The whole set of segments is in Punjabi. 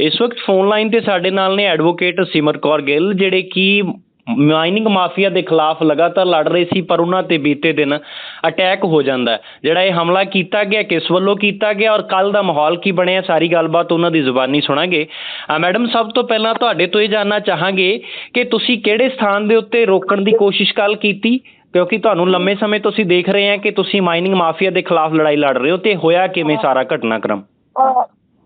ਇਸ ਵਕਤ ਫੋਨ ਲਾਈਨ ਤੇ ਸਾਡੇ ਨਾਲ ਨੇ ਐਡਵੋਕੇਟ ਸਿਮਰ ਕੌਰ ਗਿੱਲ, ਜਿਹੜੇ ਕਿ ਮਾਈਨਿੰਗ ਮਾਫੀਆ ਦੇ ਖਿਲਾਫ ਲਗਾਤਾਰ ਲੜ ਰਹੇ ਸੀ, ਪਰ ਉਹਨਾਂ ਤੇ ਬੀਤੇ ਦਿਨ ਅਟੈਕ ਹੋ ਜਾਂਦਾ ਜਿਹੜਾ ਇਹ ਹਮਲਾ ਕੀਤਾ ਗਿਆ, ਕਿਸ ਵੱਲੋਂ ਕੀਤਾ ਗਿਆ ਔਰ ਕੱਲ ਦਾ ਮਾਹੌਲ ਕੀ ਬਣਿਆ, ਸਾਰੀ ਗੱਲਬਾਤ ਉਹਨਾਂ ਦੀ ਜ਼ੁਬਾਨੀ ਸੁਣਾਂਗੇ। ਮੈਡਮ, ਸਭ ਤੋਂ ਪਹਿਲਾਂ ਤੁਹਾਡੇ ਤੋਂ ਇਹ ਜਾਨਣਾ ਚਾਹਾਂਗੇ ਕਿ ਤੁਸੀਂ ਕਿਹੜੇ ਸਥਾਨ ਦੇ ਉੱਤੇ ਰੋਕਣ ਦੀ ਕੋਸ਼ਿਸ਼ ਕੱਲ ਕੀਤੀ? ਕਿਉਂਕਿ ਤੁਹਾਨੂੰ ਲੰਮੇ ਸਮੇਂ ਤੋਂ ਅਸੀਂ ਦੇਖ ਰਹੇ ਹਾਂ ਕਿ ਤੁਸੀਂ ਮਾਈਨਿੰਗ ਮਾਫੀਆ ਦੇ ਖਿਲਾਫ ਲੜਾਈ ਲੜ ਰਹੇ ਹੋ ਤੇ ਹੋਇਆ ਕਿਵੇਂ ਸਾਰਾ ਘਟਨਾਕ੍ਰਮ?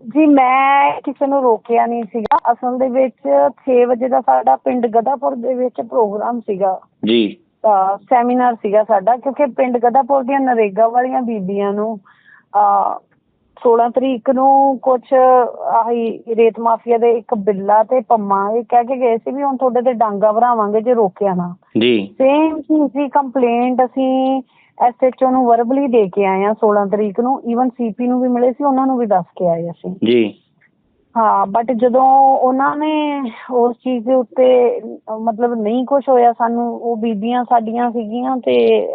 ਜੀ ਮੈਂ ਕਿਸੇ ਨੂੰ ਰੋਕਿਆ ਨਹੀਂ ਸੀਗਾ। ਅਸਲ ਦੇ ਵਿੱਚ 6 ਵਜੇ ਦਾ ਸਾਡਾ ਪਿੰਡ ਗਦਾਪੁਰ ਦੇ ਵਿੱਚ ਪ੍ਰੋਗਰਾਮ ਸੀਗਾ। ਜੀ। ਤਾਂ ਸੈਮੀਨਾਰ ਸੀਗਾ ਸਾਡਾ ਕਿਉਂਕਿ ਪਿੰਡ ਗਦਾਪੁਰ ਦੀਆਂ ਨਰੇਗਾ ਵਾਲੀਆਂ ਬੀਬੀਆਂ ਨੂੰ ਅਹ 16 ਤਰੀਕ ਨੂੰ ਕੁਝ ਆਹੀ ਰੇਤ ਮਾਫੀਆ ਦੇ ਇੱਕ ਬਿੱਲਾ ਤੇ ਪੰਮਾ ਇਹ ਕਹਿ ਕੇ ਗਏ ਸੀ ਵੀ ਹੁਣ ਤੁਹਾਡੇ ਤੇ ਡਾਂਗਾ ਭਰਾਵਾਂਗੇ ਜੇ ਰੋਕਿਆ ਨਾ। ਜੀ। ਸੇਮ ਚੀਜ਼ ਦੀ ਕੰਪਲੇਂਟ ਅਸੀਂ ਐਸਐਚਓ ਨੂੰ ਵਰਬਲੀ ਦੇ ਕੇ ਆਏ ਆ 16 ਤਰੀਕ ਨੂੰ ਈਵਨ ਸੀਪੀ ਨੂੰ ਵੀ ਮਿਲੇ ਸੀ ਉਹਨਾਂ ਨੂੰ ਵੀ ਦੱਸ ਕੇ ਆਏ ਅਸੀਂ। ਜੀ। ਹਾਂ ਬਟ ਜਦੋਂ ਉਹਨਾਂ ਨੇ ਉਸ ਚੀਜ਼ ਦੇ ਉੱਤੇ ਮਤਲਬ ਨਹੀਂ ਕੁਝ ਹੋਇਆ ਸਾਨੂੰ ਉਹ ਬੀਬੀਆਂ ਸਾਡੀਆਂ ਸੀਗੀਆਂ ਤੇ।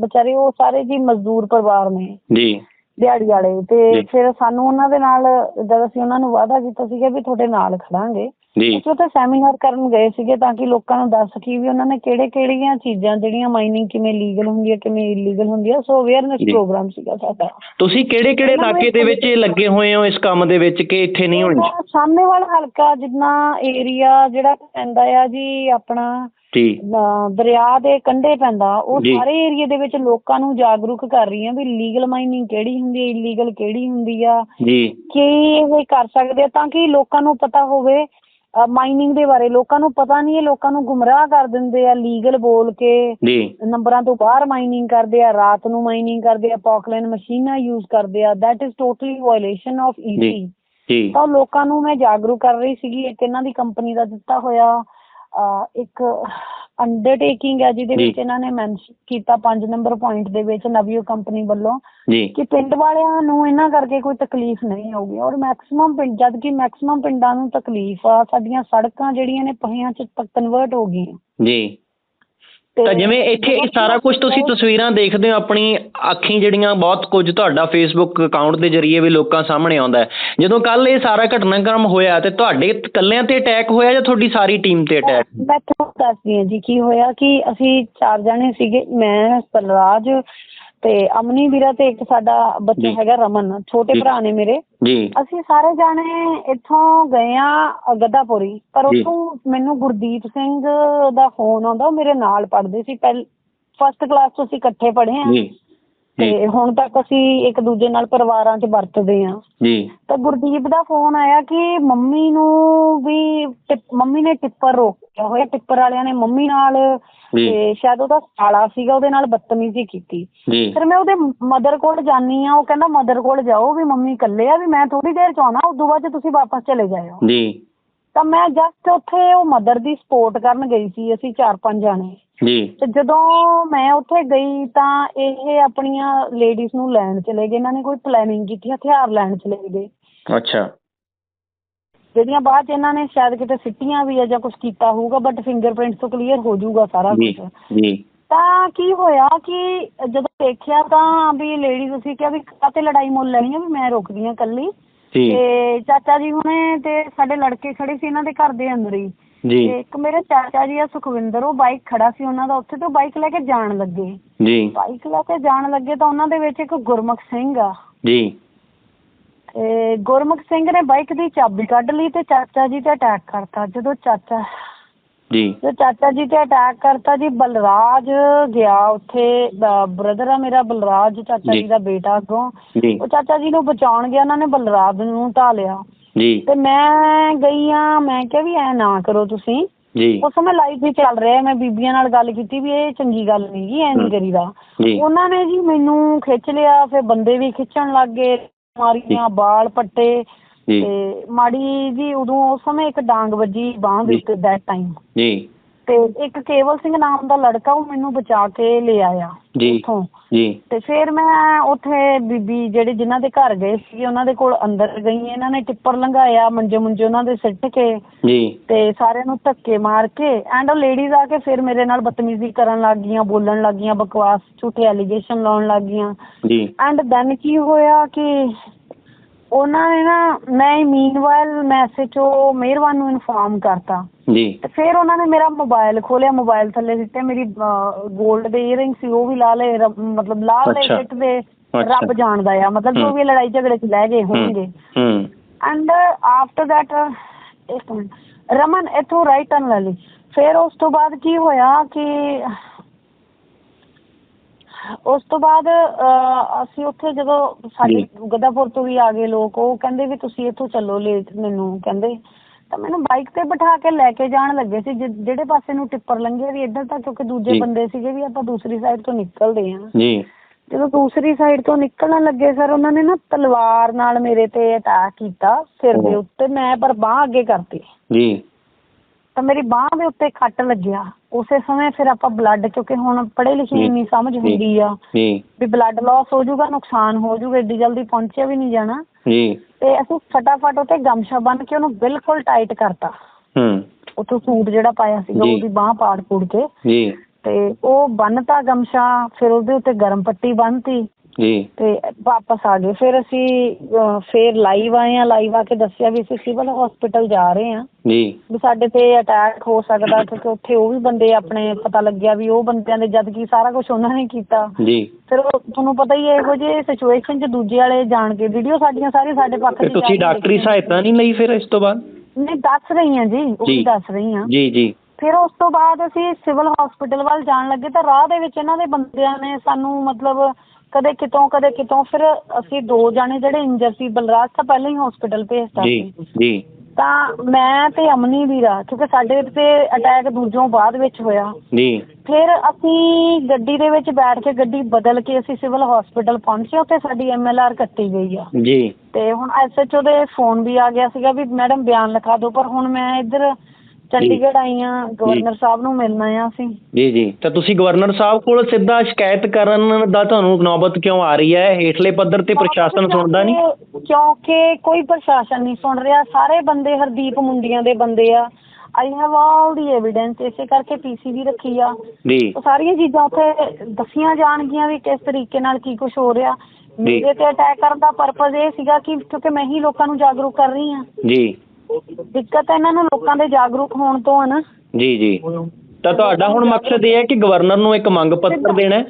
ਵਿਚਾਰੇ ਉਹ ਸਾਰੇ ਜੀ ਮਜ਼ਦੂਰ ਪਰਿਵਾਰ ਨੇ। ਜੀ। ਦਿਹਾੜੀ ਵਾਲੇ। ਤੇ। ਫਿਰ ਸਾਨੂੰ ਉਹਨਾਂ ਦੇ ਨਾਲ ਜਦ ਅਸੀਂ ਉਹਨਾਂ ਨੂੰ ਵਾਅਦਾ ਕੀਤਾ ਸੀਗਾ ਵੀ ਤੁਹਾਡੇ ਨਾਲ ਖੜਾਂਗੇ ਜੀ। ਉੱਥੇ ਸੈਮੀਨਾਰ ਕਰਨ ਗਏ ਸੀਗੇ ਤਾਂ ਕਿ ਲੋਕਾਂ ਨੂੰ ਦੱਸ ਸਕੀ ਵੀ ਉਹਨਾਂ ਨੇ ਕਿਹੜੇ ਕਿਹੜੀਆਂ ਚੀਜ਼ਾਂ ਜਿਹੜੀਆਂ ਮਾਈਨਿੰਗ ਕਿਵੇਂ ਲੀਗਲ ਹੁੰਦੀ ਹੈ ਕਿਵੇਂ ਇਲੀਗਲ ਹੁੰਦੀ ਹੈ ਸੋ ਅਵੇਅਰਨੈਸ। ਪ੍ਰੋਗਰਾਮ ਸੀਗਾ ਸਾਡਾ। ਤੁਸੀਂ ਕਿਹੜੇ ਕਿਹੜੇ ਇਲਾਕੇ ਦੇ ਵਿੱਚ ਲੱਗੇ ਹੋਏ ਹੋ ਇਸ ਕੰਮ ਦੇ ਵਿੱਚ ਕਿ ਇੱਥੇ ਨਹੀਂ ਹੋਣੀ? ਸਾਹਮਣੇ ਵਾਲਾ ਹਲਕਾ ਜਿੰਨਾ ਏਰੀਆ ਜਿਹੜਾ ਪੈਂਦਾ ਆ ਜੀ ਆਪਣਾ ਜੀ। ਦਰਿਆ ਦੇ ਕੰਢੇ ਪੈਂਦਾ ਉਹ। ਸਾਰੇ ਏਰੀਆ ਦੇ ਵਿੱਚ ਲੋਕਾਂ ਨੂੰ ਜਾਗਰੂਕ ਕਰ ਰਹੀ ਆ ਵੀ ਲੀਗਲ ਮਾਈਨਿੰਗ ਕਿਹੜੀ ਹੁੰਦੀ ਹੈ ਇਲੀਗਲ ਕਿਹੜੀ ਹੁੰਦੀ ਆ। ਜੀ। ਕੀ ਇਹ ਕਰ ਸਕਦੇ ਆ ਤਾਂ ਕਿ ਲੋਕਾਂ ਨੂੰ ਪਤਾ ਹੋਵੇ ਮਾਈਨਿੰਗ ਦੇ ਬਾਰੇ ਲੋਕਾਂ ਨੂੰ ਪਤਾ ਨਹੀਂ ਇਹ ਲੋਕਾਂ ਨੂੰ ਗੁੰਮਰਾਹ ਕਰ ਦਿੰਦੇ ਆ ਲੀਗਲ ਬੋਲ ਕੇ। ਜੀ। ਨੰਬਰਾਂ ਤੋਂ ਬਾਹਰ ਮਾਈਨਿੰਗ ਕਰਦੇ ਆ ਰਾਤ ਨੂੰ ਮਾਈਨਿੰਗ ਕਰਦੇ ਆ ਪੌਕਲੈਂਡ ਮਸ਼ੀਨਾਂ ਯੂਜ਼ ਕਰਦੇ ਆ that is totally violation of EC G ਤਾਂ ਲੋਕਾਂ ਨੂੰ ਮੈਂ ਜਾਗਰੂਕ ਕਰ ਰਹੀ ਸੀਗੀ ਇੱਕ ਇਹਨਾਂ ਦੀ ਕੰਪਨੀ ਦਾ ਦਿੱਤਾ ਹੋਇਆ ਇੱਕ ਅੰਡਰਟੇਕਿੰਗ ਹੈ ਜਿਹਦੇ। ਵਿੱਚ ਇਹਨਾਂ ਨੇ ਮੈਂਸ਼ਨ ਕੀਤਾ 5 ਨੰਬਰ ਪੁਆਇੰਟ ਦੇ ਵਿੱਚ ਨਵੀਓ ਕੰਪਨੀ ਵੱਲੋਂ ਜੀ। ਕਿ ਪਿੰਡ ਵਾਲਿਆਂ ਨੂੰ ਇਹਨਾਂ ਕਰਕੇ ਕੋਈ ਤਕਲੀਫ ਨਹੀਂ ਹੋਊਗੀ ਔਰ ਮੈਕਸਿਮਮ ਪਿੰਡ ਜਦ ਕਿ ਮੈਕਸਿਮਮ ਪਿੰਡਾਂ ਨੂੰ ਤਕਲੀਫ ਆ ਸਾਡੀਆਂ ਸੜਕਾਂ ਜਿਹੜੀਆਂ ਨੇ ਪਹੀਆਂ ਚ ਕਨਵਰਟ ਹੋ ਗਈਆਂ। ਜੀ। ਤੇ ਜਿਵੇਂ ਇੱਥੇ ਸਾਰਾ ਕੁਝ ਤੁਸੀਂ ਤਸਵੀਰਾਂ ਦੇਖਦੇ ਹੋ ਆਪਣੀ ਅੱਖੀਂ ਜਿਹੜੀਆਂ ਬਹੁਤ ਕੁਝ ਤੁਹਾਡਾ ਫੇਸਬੁੱਕ ਅਕਾਊਂਟ ਦੇ ਜ਼ਰੀਏ ਵੀ ਲੋਕਾਂ ਸਾਹਮਣੇ ਆਉਂਦਾ ਜਦੋਂ ਕੱਲ ਇਹ ਸਾਰਾ ਘਟਨਾਕ੍ਰਮ ਹੋਇਆ ਤੇ ਤੁਹਾਡੇ ਇਕੱਲਿਆਂ ਤੇ ਅਟੈਕ ਹੋਇਆ ਜਾਂ ਤੁਹਾਡੀ ਸਾਰੀ ਟੀਮ ਤੇ ਅਟੈਕ ਮੈਂ ਤੁਹਾਨੂੰ ਦੱਸਦੀ ਹਾਂ ਜੀ ਕੀ ਹੋਇਆ ਕਿ ਅਸੀਂ ਚਾਰ ਜਣੇ ਸੀਗੇ ਮੈਂ ਸਲਰਾਜ ਤੇ ਅਮਨੀ ਵੀਰਾ ਤੇ ਇੱਕ ਸਾਡਾ ਬੱਚਾ ਜੀ। ਹੈਗਾ ਰਮਨ ਛੋਟੇ ਜੀ। ਭਰਾ ਨੇ ਮੇਰੇ ਜੀ ਅਸੀਂ ਸਾਰੇ ਜਾਣੇ ਇੱਥੋਂ ਗਏ ਆ ਗੱਦਾਪੁਰੀ ਪਰ ਜੀ। ਉੱਥੋਂ ਮੈਨੂੰ ਗੁਰਦੀਪ ਸਿੰਘ ਦਾ ਫੋਨ ਆਉਂਦਾ ਉਹ ਮੇਰੇ ਨਾਲ ਪੜ੍ਹਦੇ ਸੀ ਪਹਿਲ ਫਸਟ ਕਲਾਸ ਤੋਂ ਅਸੀਂ ਇਕੱਠੇ ਪੜ੍ਹੇ ਆ ਜੀ ਤੇ ਹੁਣ ਤੱਕ ਅਸੀਂ ਇੱਕ ਦੂਜੇ ਨਾਲ ਪਰਿਵਾਰਾਂ 'ਚ ਵਰਤਦੇ ਆ ਜੀ। ਤਾਂ ਗੁਰਦੀਪ ਦਾ ਫੋਨ ਆਇਆ ਕਿ ਮੰਮੀ ਨੂੰ ਵੀ ਟਿਪ- ਮੰਮੀ ਨੇ ਟਿੱਪਰ ਰੋਕਿਆ ਹੋਇਆ। ਟਿੱਪਰ ਵਾਲਿਆਂ ਨੇ ਮੰਮੀ ਨਾਲ ਜੀ। ਤੇ ਸ਼ਾਇਦ ਉਹਦਾ ਸਾਲਾ ਸੀਗਾ ਉਹਦੇ ਨਾਲ ਬਦਤਮੀਜ਼ੀ ਕੀਤੀ। ਜੀ। ਫਿਰ ਮੈਂ ਉਹਦੇ ਮਦਰ ਕੋਲ ਜਾਨੀ ਆ ਉਹ ਕਹਿੰਦਾ ਮਦਰ ਕੋਲ ਜਾਓ ਵੀ ਮੰਮੀ ਇਕੱਲੇ ਆ ਵੀ ਮੈਂ ਥੋੜੀ ਦੇਰ ਚ ਆਉਣਾ ਉਸ ਤੋਂ ਬਾਅਦ 'ਚ ਤੁਸੀਂ ਵਾਪਸ ਚਲੇ ਜਾਇਓ। ਜੀ। ਤਾਂ ਮੈਂ ਜਸਟ ਉੱਥੇ ਉਹ ਮਦਰ ਦੀ ਸਪੋਰਟ ਕਰਨ ਗਈ ਸੀ ਅਸੀਂ ਚਾਰ ਪੰਜ ਜਾਣੇ। ਜੀ। ਤੇ ਜਦੋਂ ਮੈਂ ਉੱਥੇ ਗਈ ਤਾਂ ਇਹ ਆਪਣੀਆਂ ਲੇਡੀਜ਼ ਨੂੰ ਲੈਣ ਚਲੇ ਗਏ। ਇਹਨਾਂ ਨੇ ਕੋਈ ਪਲੈਨਿੰਗ ਕੀਤੀ ਹਥਿਆਰ ਲੈਣ ਚਲੇ ਗਏ। ਅੱਛਾ। ਜਿਹੜੀਆਂ ਬਾਅਦ ਚ ਇਹਨਾਂ ਨੇ ਸ਼ਾਇਦ ਕਿਤੇ ਸਿੱਟੀਆਂ ਵੀ ਆ ਜਾਂ ਕੁਝ ਕੀਤਾ ਹੋਊਗਾ ਬਟ ਫਿੰਗਰਪ੍ਰਿੰਟਸ ਤੋਂ ਕਲੀਅਰ ਹੋ ਜਾਊਗਾ ਸਾਰਾ ਜੀ ਕੁਝ ਜੀ। ਤਾਂ ਕੀ ਹੋਇਆ ਕਿ ਜਦੋਂ ਦੇਖਿਆ ਤਾਂ ਵੀ ਲੇਡੀਜ਼ ਅਸੀਂ ਕਿਹਾ ਵੀ ਕਾਤੇ ਲੜਾਈ ਮੁੱਲ ਲੈਣੀ ਆ ਵੀ ਮੈਂ ਰੁਕਦੀ ਆ ਕੱਲੀ ਜੀ। ਤੇ ਚਾਚਾ ਜੀ ਹੁਣੇ ਤੇ ਸਾਡੇ ਲੜਕੇ ਖੜੇ ਸੀ ਇਹਨਾਂ ਦੇ ਘਰ ਦੇ ਅੰਦਰ ਹੀ। ਜੀ। ਤੇ ਇੱਕ ਮੇਰੇ ਚਾਚਾ ਜੀ ਆ ਸੁਖਵਿੰਦਰ ਉਹ ਬਾਈਕ ਖੜਾ ਸੀ ਉਹਨਾਂ ਦਾ ਉੱਥੇ ਤੋਂ ਬਾਈਕ ਲੈ ਕੇ ਜਾਣ ਲੱਗੇ। ਜੀ। ਬਾਈਕ ਲੈ ਕੇ ਜਾਣ ਲੱਗੇ ਤਾਂ ਉਹਨਾਂ ਦੇ ਵਿੱਚ ਇੱਕ ਗੁਰਮੁਖ ਸਿੰਘ ਆ। ਜੀ। ਤੇ ਗੁਰਮੁਖ ਸਿੰਘ ਨੇ ਬਾਈਕ ਦੀ ਚਾਬੀ ਕੱਢ ਲਈ ਤੇ ਚਾਚਾ ਜੀ ਤੇ ਅਟੈਕ ਕਰਤਾ। ਜਦੋਂ ਚਾਚਾ ਜੀ। ਤੇ ਚਾਚਾ ਜੀ ਤੇ ਅਟੈਕ ਕਰਤਾ ਜੀ ਬਲਰਾਜ ਗਿਆ ਉੱਥੇ ਬ੍ਰਦਰ ਆ ਮੇਰਾ ਬਲਰਾਜ ਚਾਚਾ ਜੀ। ਜੀ ਦਾ ਬੇਟਾ ਅੱਗੋਂ। ਜੀ। ਉਹ ਚਾਚਾ ਜੀ ਨੂੰ ਬਚਾਉਣ ਗਿਆ ਉਹਨਾਂ ਨੇ ਬਲਰਾਜ ਨੂੰ ਢਾਲਿਆ ਜੀ। ਤੇ ਮੈਂ ਗਈ ਆ ਮੈਂ ਕਿਹਾ ਵੀ ਐ ਨਾ ਕਰੋ ਤੁਸੀਂ। ਜੀ। ਉਸ ਸਮੇਂ ਲਾਈਵ ਵੀ ਚੱਲ ਰਿਹਾ ਮੈਂ ਬੀਬੀਆਂ ਨਾਲ ਗੱਲ ਕੀਤੀ ਵੀ ਇਹ ਚੰਗੀ ਗੱਲ ਨਹੀਂ ਗੀ ਐ ਨਹੀਂ। ਕਰੀਦਾ। ਜੀ। ਉਹਨਾਂ ਨੇ ਜੀ ਮੈਨੂੰ ਖਿੱਚ ਲਿਆ ਫਿਰ ਬੰਦੇ ਵੀ ਖਿੱਚਣ ਲੱਗ ਗਏ ਮਾਰੀਆਂ ਬਾਲ ਪੱਟੇ। ਜੀ। ਤੇ ਮਾੜੀ ਜੀ ਉਦੋਂ ਉਸ ਸਮੇਂ ਇੱਕ ਡਾਂਗ ਵੱਜੀ ਬਾਂਹ ਦੇ। ਉੱਤੇ ਦੈਟ ਟਾਈਮ ਜੀ। ਤੇ ਇੱਕ ਕੇਵਲ ਸਿੰਘ ਨਾਮ ਦਾ ਲੜਕਾ ਉਹ ਮੈਨੂੰ ਬਚਾ ਕੇ ਲੈ ਆਇਆ ਜੀ। ਉੱਥੋਂ। ਜੀ। ਤੇ ਫਿਰ ਮੈਂ ਉੱਥੇ ਬੀਬੀ ਜਿਹੜੇ ਜਿਨ੍ਹਾਂ ਦੇ ਘਰ ਗਏ ਸੀ ਉਹਨਾਂ ਦੇ ਕੋਲ ਅੰਦਰ ਗਈ। ਇਹਨਾਂ ਨੇ ਟਿੱਪਰ ਲੰਘਾਇਆ ਮੰਜੇ ਮੁੰਜੇ ਉਹਨਾਂ ਦੇ ਸਿੱਟ ਕੇ। ਜੀ। ਤੇ ਸਾਰਿਆਂ ਨੂੰ ਧੱਕੇ ਮਾਰ ਕੇ ਐਂਡ ਉਹ ਲੇਡੀਜ਼ ਆ ਕੇ ਫਿਰ ਮੇਰੇ ਨਾਲ ਬਦਤਮੀਜ਼ੀ ਕਰਨ ਲੱਗ ਗਈਆਂ ਬੋਲਣ ਲੱਗ ਗਈਆਂ ਬਕਵਾਸ ਝੂਠੇ ਐਲੀਗੇਸ਼ਨ ਲਾਉਣ ਲੱਗ ਗਈਆਂ। ਜੀ। ਐਂਡ ਦੈਨ ਕੀ ਹੋਇਆ ਕਿ ਉਹਨਾਂ ਨੇ ਨਾ ਮੈਂ ਮੀਨਵਾਈਲ ਮੈਸੇਜ ਉਹ ਮਿਹਰਬਾਨ ਨੂੰ ਇਨਫਾਰਮ ਕਰਤਾ। ਜੀ। ਤੇ ਫਿਰ ਉਹਨਾਂ ਨੇ ਮੇਰਾ ਮੋਬਾਈਲ ਖੋਲਿਆ ਮੋਬਾਈਲ ਥੱਲੇ ਸਿੱਟੇ ਮੇਰੀ 골ਡ ਦੇ ਈਅਰਿੰਗ ਸੀ ਉਹ ਵੀ ਲਾ ਲਏ ਰੱਬ- ਮਤਲਬ ਲਾ ਲਏ ਅੱਛਾ। ਸਿੱਟ ਦੇ ਅੱਛਾ। ਰੱਬ ਜਾਣਦਾ ਆ। ਮਤਲਬ ਜੋ। ਵੀ ਲੜਾਈ ਝਗੜੇ ਚ ਲੈ ਗਏ ਹੋਣਗੇ। ਹੂੰ। ਐਂਡ ਆਫਟਰ ਇੱਕ ਮਿੰਟ। ਰਮਨ ਇੱਥੋਂ ਰਾਈਟ ਟਰਨ ਲੈ ਲਈ। ਫਿਰ ਉਸ ਤੋਂ ਬਾਅਦ ਕੀ ਹੋਇਆ ਕਿ ਉਸ ਤੋਂ ਬਾਅਦ ਅਹ, ਅਸੀਂ ਉੱਥੇ ਜਦੋਂ ਸਾਡੇ। ਗਦਾਪੁਰ ਤੋਂ ਵੀ ਆ ਗਏ ਲੋਕ ਉਹ ਕਹਿੰਦੇ ਵੀ ਤੁਸੀਂ ਇੱਥੋਂ ਚੱਲੋ ਲੇਟ ਮੈਨੂੰ ਕਹਿੰਦੇ ਤਾਂ ਮੈਨੂੰ ਬਾਈਕ ਤੇ ਬਿਠਾ ਕੇ ਲੈ ਕੇ ਜਾਣ ਲੱਗੇ ਸੀ ਜਿ- ਜਿਹੜੇ ਪਾਸੇ ਨੂੰ ਟਿੱਪਰ ਲੰਘੇ ਵੀ ਇੱਧਰ ਤਾਂ ਕਿਉਂਕਿ ਦੂਜੇ ਜੀ। ਬੰਦੇ ਸੀਗੇ ਵੀ ਆਪਾਂ ਦੂਸਰੀ ਸਾਈਡ ਤੋਂ ਨਿਕਲਦੇ ਹਾਂ ਜੀ ਜਦੋਂ ਦੂਸਰੀ ਸਾਈਡ ਤੋਂ ਨਿਕਲਣ ਲੱਗੇ ਸਰ ਉਹਨਾਂ ਨੇ ਨਾ ਤਲਵਾਰ ਨਾਲ ਮੇਰੇ ਤੇ ਅਟੈਕ ਕੀਤਾ ਸਿਰ ਦੇ ਓਹੋ। ਉੱਤੇ ਮੈਂ ਪਰ ਬਾਹ ਅੱਗੇ ਕਰਤੀ ਜੀ ਤਾਂ ਮੇਰੀ ਬਾਹ ਦੇ ਉੱਤੇ ਕੱਟ ਲੱਗਿਆ। ਉਸੇ ਸਮੇਂ ਫਿਰ ਆਪਾਂ ਬਲੱਡ ਕਿਉਂਕਿ ਹੁਣ ਪੜ੍ਹੇ ਲਿਖੇ। ਇੰਨੀ ਸਮਝ। ਹੁੰਦੀ ਆ ਜੀ ਵੀ ਬਲੱਡ ਲਾਸ ਹੋ ਜਾਊਗਾ ਨੁਕਸਾਨ ਹੋ ਜਾਊਗਾ ਏਡੀ ਜਲਦੀ ਪਹੁੰਚਿਆ ਵੀ ਨਹੀਂ ਜਾਣਾ। ਜੀ ਤੇ ਅਸੀਂ ਫਟਾਫਟ ਉੱਤੇ ਗਮਛਾ ਬੰਨ ਕੇ ਉਹਨੂੰ ਬਿਲਕੁਲ ਟਾਈਟ ਕਰਤਾ। ਹੂੰ। ਉੱਥੋਂ ਸੂਟ ਜਿਹੜਾ ਪਾਇਆ ਸੀਗਾ ਜੀ। ਉਹਦੀ ਬਾਹ ਪਾੜ ਪੂੜ ਕੇ। ਜੀ। ਤੇ ਉਹ ਬੰਨਤਾ ਗਮਛਾ ਫਿਰ ਉਹਦੇ ਉੱਤੇ ਗਰਮ ਪੱਟੀ ਬੰਨਤੀ। ਜੀ। ਤੇ ਵਾਪਸ ਆ ਗਏ। ਫਿਰ ਅਸੀਂ ਅਹ, ਫਿਰ ਲਾਈਵ ਆਏ ਆ ਲਾਈਵ ਆ ਕੇ ਦੱਸਿਆ ਵੀ ਅਸੀਂ ਸਿਵਲ ਹਸਪੀਟਲ ਜਾ ਰਹੇ ਆ ਜੀ। ਵੀ ਸਾਡੇ ਤੇ ਅਟੈਕ ਹੋ ਸਕਦਾ ਕਿਉਂਕਿ ਉੱਥੇ ਉਹ ਵੀ ਬੰਦੇ ਆਪਣੇ ਪਤਾ ਲੱਗਿਆ ਵੀ ਉਹ ਬੰਦਿਆਂ ਦੇ ਜਦ ਕਿ ਸਾਰਾ ਕੁਝ ਉਹਨਾਂ ਨੇ ਕੀਤਾ। ਜੀ। ਫਿਰ ਉਹ ਤੁਹਾਨੂੰ ਪਤਾ ਹੀ ਹੈ ਇਹੋ ਜਿਹੇ ਸਿਚੁਏਸ਼ਨ 'ਚ ਦੂਜੇ ਵਾਲੇ ਜਾਣ ਕੇ ਵੀਡੀਓ ਸਾਡੀਆਂ ਸਾਰੀਆਂ ਸਾਡੇ ਪੱਖ 'ਚ ਤੁਸੀਂ ਜਾ ਕੇ ਡਾਕਟਰੀ ਦੇਖੀਆਂ। ਸਹਾਇਤਾ ਨਹੀਂ ਲਈ ਫਿਰ ਇਸ ਤੋਂ ਬਾਅਦ? ਨਹੀਂ ਦੱਸ ਰਹੀ ਹਾਂ ਜੀ ਉਹ ਜੀ। ਵੀ ਦੱਸ ਰਹੀ ਹਾਂ। ਜੀ ਜੀ। ਫਿਰ ਉਸ ਤੋਂ ਬਾਅਦ ਅਸੀਂ ਸਿਵਲ ਹਸਪੀਟਲ ਵੱਲ ਜਾਣ ਲੱਗੇ ਤਾਂ ਰਾਹ ਦੇ ਵਿੱਚ ਇਹਨਾਂ ਦੇ ਬੰਦਿਆਂ ਨੇ ਸਾਨੂੰ ਮਤਲਬ ਕਦੇ ਕਿਤੋਂ ਕਦੇ ਕਿਤੋਂ ਫਿਰ ਅਸੀਂ ਦੋ ਜਾਣੇ ਜਿਹੜੇ ਇੰਜਰ ਸੀ ਬਲਰਾਜ ਤਾਂ ਪਹਿਲਾਂ ਹੀ ਹਸਪੀਟਲ ਭੇਜਤਾ ਜੀ ਸੀ। ਜੀ। ਤਾਂ ਮੈਂ ਤੇ ਅਮਨੀ ਵੀਰਾ ਕਿਉਂਕਿ ਸਾਡੇ ਤੇ ਅਟੈਕ ਦੂਜੋਂ ਬਾਅਦ ਵਿੱਚ ਹੋਇਆ। ਜੀ। ਫਿਰ ਅਸੀਂ ਗੱਡੀ ਦੇ ਵਿੱਚ ਬੈਠ ਕੇ ਗੱਡੀ ਬਦਲ ਕੇ ਅਸੀਂ ਸਿਵਲ ਹਸਪੀਟਲ ਪਹੁੰਚੇ ਉੱਥੇ ਸਾਡੀ ਐਮਐਲਆਰ ਕੱਟੀ ਗਈ ਆ। ਜੀ। ਤੇ ਹੁਣ ਐਸਐਚਓ ਦੇ ਫੋਨ ਵੀ ਆ ਗਿਆ ਸੀਗਾ ਵੀ ਮੈਡਮ ਬਿਆਨ ਲਿਖਾ ਦਿਓ ਪਰ ਹੁਣ ਮੈਂ ਇੱਧਰ ਚੰਡੀਗੜ੍ਹ ਆਈ ਆ ਗਵਰਨਰ ਸਾਹਿਬ ਨੂੰ ਮਿਲਣਾ ਆ ਅਸੀਂ। ਜੀ ਜੀ। ਤਾਂ ਤੁਸੀਂ ਗਵਰਨਰ ਸਾਹਿਬ ਕੋਲ ਸਿੱਧਾ ਸ਼ਿਕਾਇਤ ਕਰਨ ਦਾ ਤੁਹਾਨੂੰ ਨੌਬਤ ਕਿਉਂ ਆ ਰਹੀ ਹੈ? ਹੇਠਲੇ ਪੱਧਰ ਤੇ ਪ੍ਰਸ਼ਾਸਨ ਸੁਣਦਾ ਨਹੀਂ? ਕਿਉਂਕਿ ਕੋਈ ਪ੍ਰਸ਼ਾਸਨ ਨਹੀਂ ਸੁਣ ਰਿਹਾ। ਸਾਰੇ ਬੰਦੇ ਹਰਦੀਪ ਮੁੰਡੀਆਂ ਦੇ ਬੰਦੇ ਆ। I have all the evidence ਇਸੇ ਕਰਕੇ ਪੀਸੀ ਵੀ ਰੱਖੀ ਆ। ਜੀ। ਉਹ ਸਾਰੀਆਂ ਚੀਜ਼ਾਂ ਉੱਥੇ ਦੱਸੀਆਂ ਜਾਣਗੀਆਂ ਵੀ ਕਿਸ ਤਰੀਕੇ ਨਾਲ ਕੀ ਕੁਝ ਹੋ ਰਿਹਾ। ਮੇਰੇ ਤੇ ਅਟੈਕ ਕਰਨ ਦਾ ਪਰਪਸ ਇਹ ਸੀਗਾ ਕਿ ਕਿਉਂਕਿ ਮੈਂ ਹੀ ਲੋਕਾਂ ਨੂੰ ਜਾਗਰੂਕ ਕਰ ਰਹੀ ਹਾਂ। ਜੀ। ਦਿੱਕਤ ਇਹਨਾਂ ਨੂੰ ਲੋਕਾਂ ਦੇ ਜਾਗਰੂਕ ਹੋਣ ਤੋਂ ਹੈ ਨਾ। ਜੀ ਜੀ। ਤਾਂ ਤੁਹਾਡਾ ਹੁਣ ਮਕਸਦ ਇਹ ਹੈ ਕਿ ਗਵਰਨਰ ਨੂੰ ਇੱਕ ਮੰਗ ਪੱਤਰ ਦੇਣਾ ਹੈ।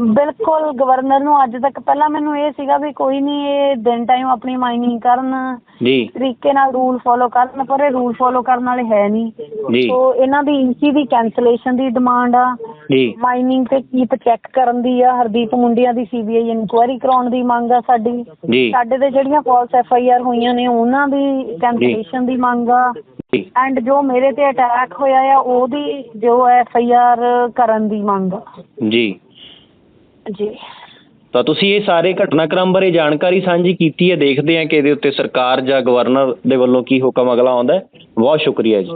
ਬਿਲਕੁਲ ਗਵਰਨਰ ਨੂੰ ਅੱਜ ਤੱਕ ਪਹਿਲਾਂ ਮੈਨੂੰ ਇਹ ਸੀਗਾ ਵੀ ਕੋਈ ਨਹੀਂ ਇਹ ਦਿਨ ਟਾਈਮ ਆਪਣੀ ਮਾਈਨਿੰਗ ਕਰਨ। ਜੀ। ਤਰੀਕੇ ਨਾਲ ਰੂਲ ਫੋਲੋ ਕਰਨ ਪਰ ਇਹ ਰੂਲ ਫੋਲੋ ਕਰਨ ਵਾਲੇ ਹੈ ਨਹੀਂ। ਜੀ। ਸੋ ਇਹਨਾਂ ਦੀ ਈਸੀ ਦੀ ਕੈਂਸਲੇਸ਼ਨ ਦੀ ਡਿਮਾਂਡ ਆ। ਜੀ। ਮਾਈਨਿੰਗ ਤੇ ਕੀਪ ਚੈੱਕ ਕਰਨ ਦੀ ਆ। ਹਰਦੀਪ ਮੁੰਡਿਆਂ ਦੀ ਸੀਬੀਆਈ ਇਨਕੁਆਇਰੀ ਕਰਾਉਣ ਦੀ ਮੰਗ ਆ ਸਾਡੀ। ਜੀ। ਸਾਡੇ ਤੇ ਜਿਹੜੀਆਂ ਫਾਲਸ ਐਫ ਆਈ ਆਰ ਹੋਈਆਂ ਨੇ ਉਹਨਾਂ ਦੀ ਕੈਂਸਲੇਸ਼ਨ ਦੀ ਮੰਗ ਆ। ਜੀ। ਐਂਡ ਜੋ ਮੇਰੇ ਤੇ ਅਟੈਕ ਹੋਇਆ ਆ ਉਹਦੀ ਜੋ ਐਫ ਆਈ ਆਰ ਕਰਨ ਦੀ ਮੰਗ ਆ। ਜੀ। ਜੀ। ਤਾਂ ਤੁਸੀਂ ਇਹ ਸਾਰੇ ਘਟਨਾਕ੍ਰਮ ਬਾਰੇ ਜਾਣਕਾਰੀ ਸਾਂਝੀ ਕੀਤੀ ਹੈ, ਦੇਖਦੇ ਹਾਂ ਕਿ ਇਹਦੇ ਉੱਤੇ ਸਰਕਾਰ ਜਾਂ ਗਵਰਨਰ ਦੇ ਵੱਲੋਂ ਕੀ ਹੁਕਮ ਅਗਲਾ ਆਉਂਦਾ ਬਹੁਤ ਸ਼ੁਕਰੀਆ ਜੀ।